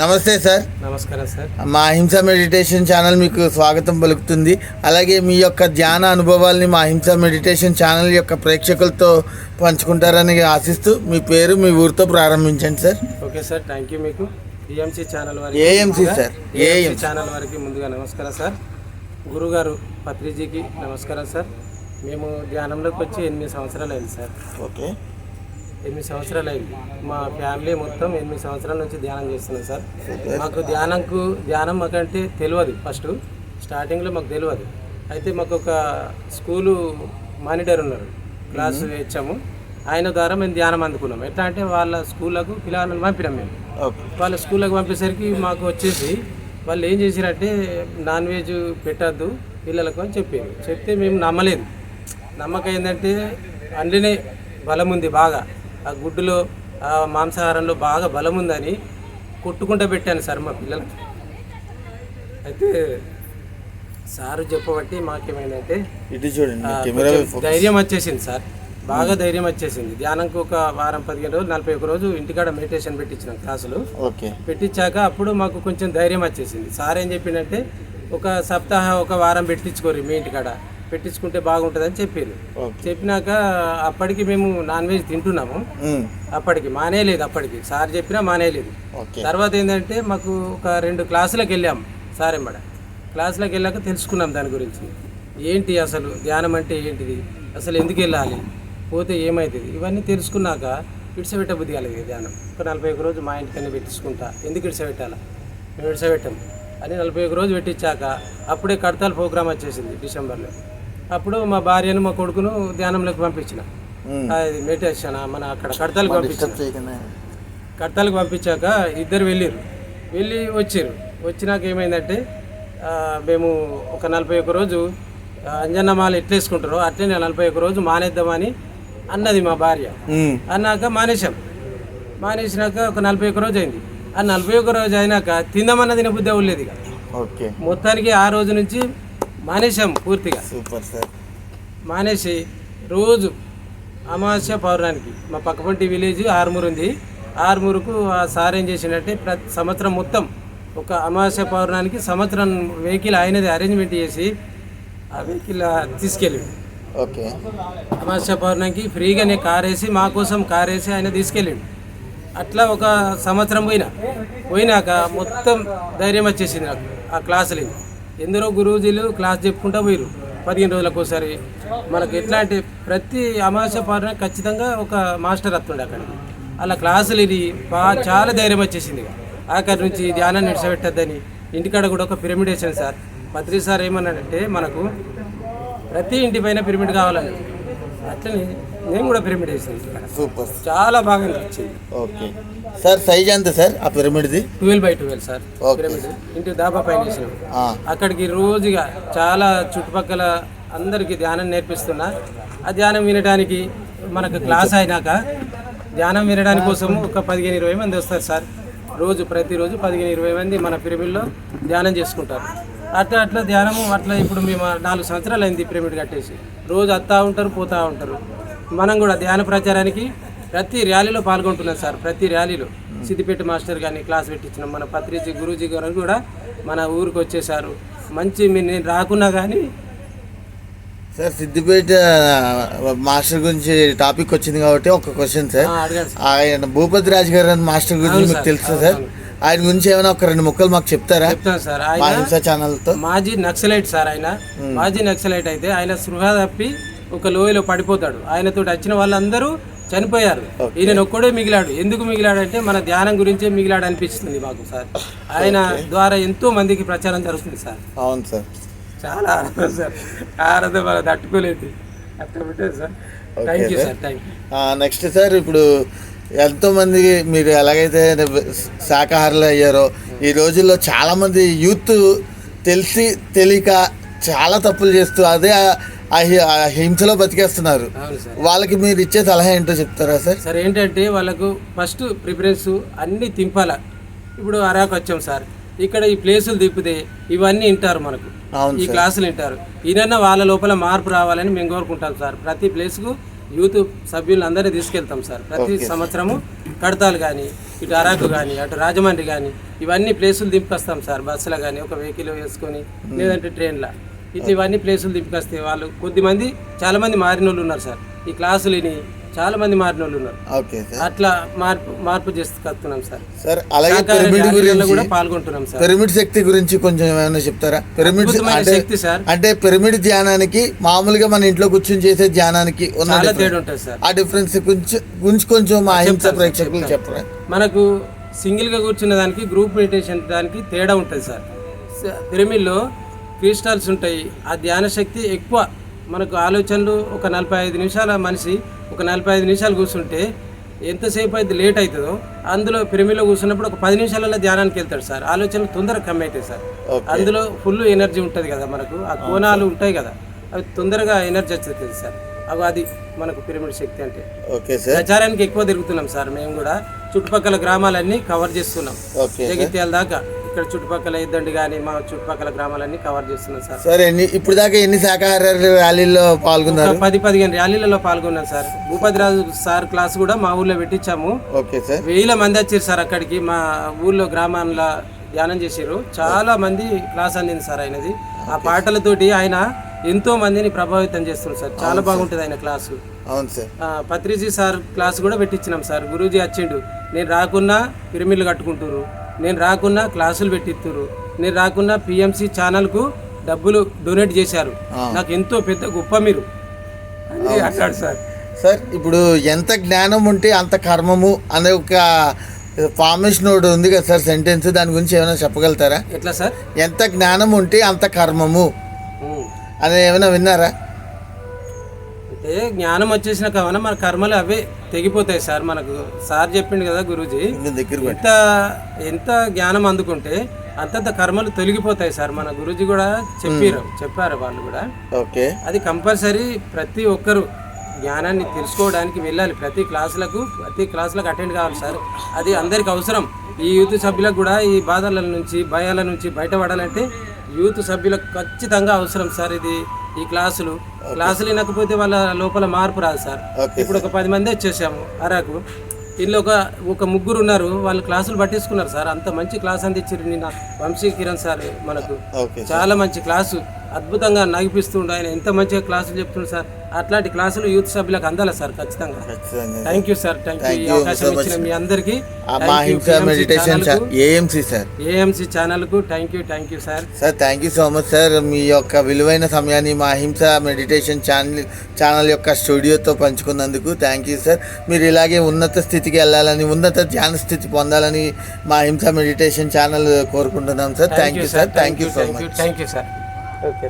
నమస్తే సార్. నమస్కారం సార్. మా అహింస మెడిటేషన్ ఛానల్ మీకు స్వాగతం పలుకుతుంది. అలాగే మీ యొక్క ధ్యాన అనుభవాల్ని మా అహింస మెడిటేషన్ ఛానల్ యొక్క ప్రేక్షకులతో పంచుకుంటారని ఆశిస్తూ మీ పేరు మీ ఊరితో ప్రారంభించండి sir. Okay sir thank you మీకు. ఏఎంసీ ఛానల్ వారికి AMC సార్. ఏఎంసీ. ఛానల్ వారికి ముందుగా నమస్కారం సార్. గురుగారు పత్రిజీకి నమస్కారం సార్. మేము ధ్యానంలోకి వచ్చి ఎనిమిది సంవత్సరాలు అయింది సార్. ఓకే. ఎనిమిది సంవత్సరాలు అయింది మా ఫ్యామిలీ మొత్తం ఎనిమిది సంవత్సరాల నుంచి ధ్యానం చేస్తున్నాం సార్. మాకు ధ్యానంకు ధ్యానం మాకంటే తెలియదు ఫస్ట్. స్టార్టింగ్లో మాకు తెలియదు. అయితే మాకు ఒక స్కూలు మానిటర్ ఉన్నారు. క్లాసు ఇచ్చాము ఆయన ద్వారా మేము ధ్యానం అందుకున్నాం. ఎట్లా అంటే వాళ్ళ స్కూళ్ళకు పిల్లలను పంపినాం మేము. వాళ్ళ స్కూళ్ళకి పంపేసరికి మాకు వచ్చేసి వాళ్ళు ఏం చేశారంటే నాన్ వెజ్ పెట్టద్దు పిల్లలకు అని చెప్పారు. చెప్తే మేము నమ్మలేదు. నమ్మకం ఏంటంటే అందులోనే బలం ఉంది బాగా. ఆ గుడ్డులో ఆ మాంసాహారంలో బాగా బలం ఉందని కొట్టుకుంటూ పెట్టాను సార్ మా పిల్లలకి. అయితే సారు చెప్పబట్టి మాకేమైందంటే ఇటు చూడండి ధైర్యం వచ్చేసింది సార్. బాగా ధైర్యం వచ్చేసింది. ధ్యానంకి ఒక వారం పదిహేను రోజులు నలభై ఒక రోజు ఇంటికాడ మెడిటేషన్ పెట్టించినాం క్లాసులు. ఓకే. పెట్టించాక అప్పుడు మాకు కొంచెం ధైర్యం వచ్చేసింది. సార్ ఏం చెప్పిండంటే ఒక సప్తాహ ఒక వారం పెట్టించుకోరు మీ ఇంటికాడ. పెట్టించుకుంటే బాగుంటుందని చెప్పారు చెప్పినాక అప్పటికి మేము నాన్ వెజ్ తింటున్నాము. అప్పటికి మానేయలేదు అప్పటికి. సార్ చెప్పినా మానేయలేదు తర్వాత ఏంటంటే మాకు ఒక రెండు క్లాసులకు వెళ్ళాం సార్ ఎంబడ క్లాసులకు వెళ్ళాక తెలుసుకున్నాం దాని గురించి. ఏంటి అసలు ధ్యానం అంటే ఏంటిది? అసలు ఎందుకు వెళ్ళాలి? పోతే ఏమవుతుంది ఇవన్నీ తెలుసుకున్నాక ఇడిసబెట్ట బుద్ధి కలిగింది ధ్యానం. ఒక నలభై ఒక రోజు మా ఇంటికన్నా పెట్టించుకుంటా. ఎందుకు ఇడిసబెట్టాలా? మేము ఇడిసబెట్టాం అని నలభై ఒక రోజు పెట్టించాక అప్పుడే కడతాల ప్రోగ్రామ్ వచ్చేసింది డిసెంబర్లో. అప్పుడు మా భార్యను మా కొడుకును ధ్యానంలోకి పంపించిన. అది మెడిటేషన్ మన అక్కడ కడతాలకు పంపించిన. కడతాలకు పంపించాక ఇద్దరు వెళ్ళిర్రు. వెళ్ళి వచ్చారు వచ్చినాక ఏమైందంటే మేము ఒక నలభై ఒక రోజు అంజన్నమాల ఎట్లా వేసుకుంటారో అట్లనే నలభై ఒక రోజు మానేద్దామని అన్నది మా భార్య. అన్నాక మానేశాం. మానేసినాక ఒక నలభై ఒక రోజు అయింది. ఆ నలభై ఒక రోజు అయినాక తిందామన్న తిన బుద్ధి అవ్వలేదు ఇక ఓకే. మొత్తానికి ఆ రోజు నుంచి మానేశాం పూర్తిగా. Super sir. మానేసి రోజు అమావాస్య పౌర్ణానికి మా పక్కపంటి విలేజ్ ఆరుమూరు ఉంది. ఆరుమూరుకు ఆ సార్ ఏం చేసిండంటే ప్రతి సంవత్సరం మొత్తం ఒక అమావాస్య పౌర్ణానికి సంవత్సరం వెహికల్ ఆయనది అరేంజ్మెంట్ చేసి ఆ వెహికల్ తీసుకెళ్ళి ఓకే. అమావాస్య పౌర్ణానికి ఫ్రీగానే కార్ వేసి మా కోసం కార్ వేసి ఆయన తీసుకెళ్ళిండు. అట్లా ఒక సంవత్సరం పోయినా. పోయినాక మొత్తం ధైర్యం వచ్చేసింది నాకు ఆ క్లాసులు ఎందరో గురూజీలు క్లాస్ చెప్పుకుంటా పోయారు పదిహేను రోజులకు ఒకసారి మనకు ఎట్లా అంటే ప్రతి అమావాస్య పాటన ఖచ్చితంగా ఒక మాస్టర్ వస్తుండే అక్కడ. అలా క్లాసులు ఇది బాగా చాలా ధైర్యం వచ్చేసింది అక్కడి నుంచి ధ్యానాన్ని నిడిచిపెట్టద్దని ఇంటికాడ కూడా ఒక పిరమిడ్ వేసాను సార్. పత్రి సార్ ఏమన్నాడంటే మనకు ప్రతి ఇంటి పైన పిరమిడ్ కావాలని. అట్లనే నేను కూడా పిరమిడ్ వేసాను. సూపర్ చాలా బాగా అనిపించింది. ఓకే సార్ సైజ్ ఎంత సార్ ఆ పిరమిడ్ది twelve by twelve sir. Pyramid ఇంటి దాబా పైన వేసినాం. అక్కడికి రోజుగా చాలా చుట్టుపక్కల అందరికీ ధ్యానం నేర్పిస్తున్నా. ఆ ధ్యానం వినడానికి మనకు క్లాస్ అయినాక ధ్యానం వినడానికి కోసం ఒక పదిహేను ఇరవై మంది వస్తారు సార్ రోజు ప్రతిరోజు పదిహేను ఇరవై మంది మన పిరమిడ్లో ధ్యానం చేసుకుంటారు. అట్లా అట్లా ధ్యానము అట్లా ఇప్పుడు మేము నాలుగు సంవత్సరాలు అయింది పిరమిడ్ కట్టేసి. రోజు వస్తూ ఉంటారు పోతూ ఉంటారు. మనం కూడా ధ్యాన ప్రచారానికి ప్రతి ర్యాలీలో పాల్గొంటున్నాం సార్ ప్రతి ర్యాలీలో. సిద్దిపేట మాస్టర్ కానీ క్లాస్ పెట్టించినాం. మన పత్రిజీ గురూజీ గారు కూడా మన ఊరికి వచ్చేసారు. మంచి నేను రాకున్నా కానీ సార్ సిద్దిపేట మాస్టర్ గురించి టాపిక్ వచ్చింది కాబట్టి ఒక క్వశ్చన్ సార్. ఆయన భూపతి రాజు గారు మాస్టర్ గురించి మీకు తెలుసా సార్? ఆయన గురించి ఏమైనా ఒక రెండు ముక్కలు మాకు చెప్తారా? చెప్తాను సార్. ఆయన ఛానల్తో. మాజీ నక్సలైట్ సార్ ఆయన. మాజీ నక్సలైట్ అయితే ఆయన సృహ తప్పి ఒక లోయలో పడిపోతాడు. ఆయనతో వచ్చిన వాళ్ళందరూ చనిపోయారు. ఈయన ఒక్కడే మిగిలాడు. ఎందుకు మిగిలాడు అంటే మన ధ్యానం గురించే మిగిలాడు అనిపిస్తుంది మాకు సార్. ఆయన ద్వారా ఎంతో మందికి ప్రచారం జరుగుతుంది సార్. అవును సార్. చాలా ఆనందం సార్. ఆనందం మనం తట్టుకోలేదు. అట్లా sir. Thank you sir. Thank you next sir ఇప్పుడు ఎంతోమంది మీరు ఎలాగైతే శాకాహారులు అయ్యారో ఈ రోజుల్లో చాలామంది యూత్ తెలిసి తెలియక చాలా తప్పులు చేస్తూ అదే ఆ- హింసలో బతికేస్తున్నారు వాళ్ళకి మీరు ఇచ్చే సలహా ఏంటో చెప్తారా సార్? సార్ ఏంటంటే వాళ్ళకు ఫస్ట్ ప్రిఫరెన్స్ అన్నీ తింపాల. ఇప్పుడు అరాకు వచ్చాం సార్. ఇక్కడ ఈ ప్లేసులు తిప్పితే ఇవన్నీ వింటారు మనకు. ఈ క్లాసులు వింటారు ఈయన వాళ్ళ లోపల మార్పు రావాలని మేము కోరుకుంటాం సార్. ప్రతి ప్లేస్కు యూత్ సభ్యులందరినీ తీసుకెళ్తాం సార్. ప్రతి. సంవత్సరము కడతాలు కానీ ఇటు అరకు కానీ అటు రాజమండ్రి కానీ ఇవన్నీ ప్లేసులు దింపుకొస్తాం సార్. బస్సులో కానీ ఒక వెహికల్ వేసుకొని లేదంటే ట్రైన్లో. ఇట్లా ఇవన్నీ ప్లేసులు దింపుకొస్తే వాళ్ళు కొద్దిమంది చాలా మంది మారిన వాళ్ళు ఉన్నారు సార్. ఈ క్లాసులు విని చాలా మంది మారిన వాళ్ళు ఉన్నారు. Okay sir. అట్లా మార్పు మార్పు చేస్తున్నాం సార్. సార్ అలాగే పిరమిడ్ గురించి కూడా పాల్గొంటున్నాం సార్. పిరమిడ్ శక్తి గురించి కొంచెం ఏమైనా చెప్తారా? పిరమిడ్ శక్తి సార్. అంటే పిరమిడ్ ధ్యానానికి మామూలుగా మన ఇంట్లో కూర్చొని చేసే ధ్యానానికి ఉన్న. తేడా ఉంటుంది సార్. ఆ డిఫరెన్స్ గురించి గురించి కొంచెం మా అహింస ప్రేక్షకులు. చెప్పరా? మనకు సింగిల్గా కూర్చున్న దానికి గ్రూప్ మెడిటేషన్ దానికి తేడా ఉంటుంది సార్. పిరమిడ్లో క్రిస్టల్స్ ఉంటాయి. ఆ ధ్యాన శక్తి ఎక్కువ. మనకు ఆలోచనలు ఒక నలభై ఐదు నిమిషాల మనిషి ఒక నలభై ఐదు నిమిషాలు కూర్చుంటే ఎంతసేపు అయితే లేట్ అవుతుందో అందులో పిరమిడ్లో కూర్చున్నప్పుడు ఒక పది నిమిషాలలో ధ్యానానికి వెళ్తాడు సార్. ఆలోచనలు తొందరగా కమ్మి అవుతాయి సార్. అందులో ఫుల్ ఎనర్జీ ఉంటుంది కదా మనకు. ఆ కోణాలు ఉంటాయి కదా. అవి తొందరగా ఎనర్జీ వచ్చేస్తుంది సార్. అవి అది మనకు పిరమిడ్ శక్తి అంటే. Okay sir. ప్రచారానికి ఎక్కువ తిరుగుతున్నాం సార్ మేము కూడా. చుట్టుపక్కల గ్రామాలన్నీ కవర్ చేస్తున్నాం. జగిత్యాల దాకా. ఇక్కడ చుట్టుపక్కల ఇద్దండి కానీ మా చుట్టుపక్కల గ్రామాలన్నీ కవర్ చేస్తున్నాం సార్. సార్ ఎన్ని ఇప్పుడు దాకా ఎన్ని శాకాహార ర్యాలీల్లో పాల్గొన్నారు? పది పదిహేను ర్యాలీలలో పాల్గొన్నాం సార్. భూపతిరాజు సార్ క్లాస్ కూడా మా ఊర్లో పెట్టించాము. Okay sir. వేల మంది వచ్చారు సార్ అక్కడికి. మా ఊర్లో గ్రామాల్లో ధ్యానం చేశారు. చాలా మంది క్లాస్ అందింది సార్ ఆయనది. ఆ పాటలతోటి ఆయన ఎంతో మందిని ప్రభావితం చేస్తున్నారు సార్. చాలా బాగుంటుంది ఆయన క్లాసు. అవును సార్. ఆ, పత్రిజీ సార్ క్లాస్ కూడా పెట్టించినాం సార్. గురూజీ వచ్చిండు నేను రాకున్నా పిరమిడ్లు కట్టుకుంటురు నేను రాకున్నా క్లాసులు పెట్టిస్తురు నేను రాకున్నా పిఎంసి ఛానల్కు డబ్బులు డొనేట్ చేశారు. నాకు ఎంతో పెద్ద గొప్ప మీరు. అని అన్నాడు సార్. సార్ ఇప్పుడు ఎంత జ్ఞానం ఉంటే అంత కర్మము అనే ఒక ఫార్మేషన్ ఒకటి ఉంది కదా సార్ సెంటెన్స్. దాని గురించి ఏమైనా చెప్పగలుగుతారా? ఎట్లా సార్? ఎంత జ్ఞానం ఉంటే అంత కర్మము. అని ఏమైనా విన్నారా? అంటే జ్ఞానం వచ్చేసిన కావున మన కర్మలు అవే తెగిపోతాయి సార్ మనకు. సార్ చెప్పిండు కదా గురూజీ. ఎంత ఎంత జ్ఞానం అందుకుంటే అంతంత కర్మలు తొలగిపోతాయి సార్. మన గురూజీ కూడా చెప్పారు చెప్పారు వాళ్ళు కూడా. ఓకే. అది కంపల్సరీ ప్రతి ఒక్కరు జ్ఞానాన్ని తెలుసుకోవడానికి వెళ్ళాలి. ప్రతి క్లాసులకు ప్రతి క్లాసులకు అటెండ్ కావాలి సార్. అది అందరికి అవసరం. ఈ యూత్ సభ్యులకు కూడా ఈ బాధల నుంచి భయాల నుంచి బయటపడాలంటే యూత్ సభ్యులకు ఖచ్చితంగా అవసరం సార్ ఇది. ఈ క్లాసులు. క్లాసులు వినకపోతే వాళ్ళ లోపల మార్పు రాదు సార్. ఇప్పుడు ఒక పది మంది వచ్చేసాము అరకు. ఇందులో ఒక ఒక ముగ్గురు ఉన్నారు. వాళ్ళు క్లాసులు పట్టించుకున్నారు సార్. అంత మంచి క్లాస్ అందించారు నిన్న వంశీ కిరణ్ సార్ మనకు. చాలా మంచి క్లాసు. అద్భుతంగా నగిపిస్తుండు ఆయన. ఎంత మంచిగా క్లాసులు చెప్తుండు సార్. అట్లాంటి క్లాసులు యూత్ సభ్యులకు అందాలి సార్? ఖచ్చితంగా. Thank you sir thank you అవకాశం. ఇచ్చిన మీ అందరికీ. ఏఎంసీ సార్ ఏఎంసీ ఛానల్కు thank you thank you sir sir thank you so much sir మీ యొక్క విలువైన సమయాన్ని మా హింస మెడిటేషన్ ఛానల్ ఛానల్ యొక్క స్టూడియోతో పంచుకున్నందుకు థ్యాంక్ యూ సార్ మీరు ఇలాగే ఉన్నత స్థితికి వెళ్ళాలని ఉన్నత ధ్యాన స్థితి పొందాలని మా హింస మెడిటేషన్ ఛానల్ కోరుకుంటున్నాం sir thank you sir thank you so much thank you sir okay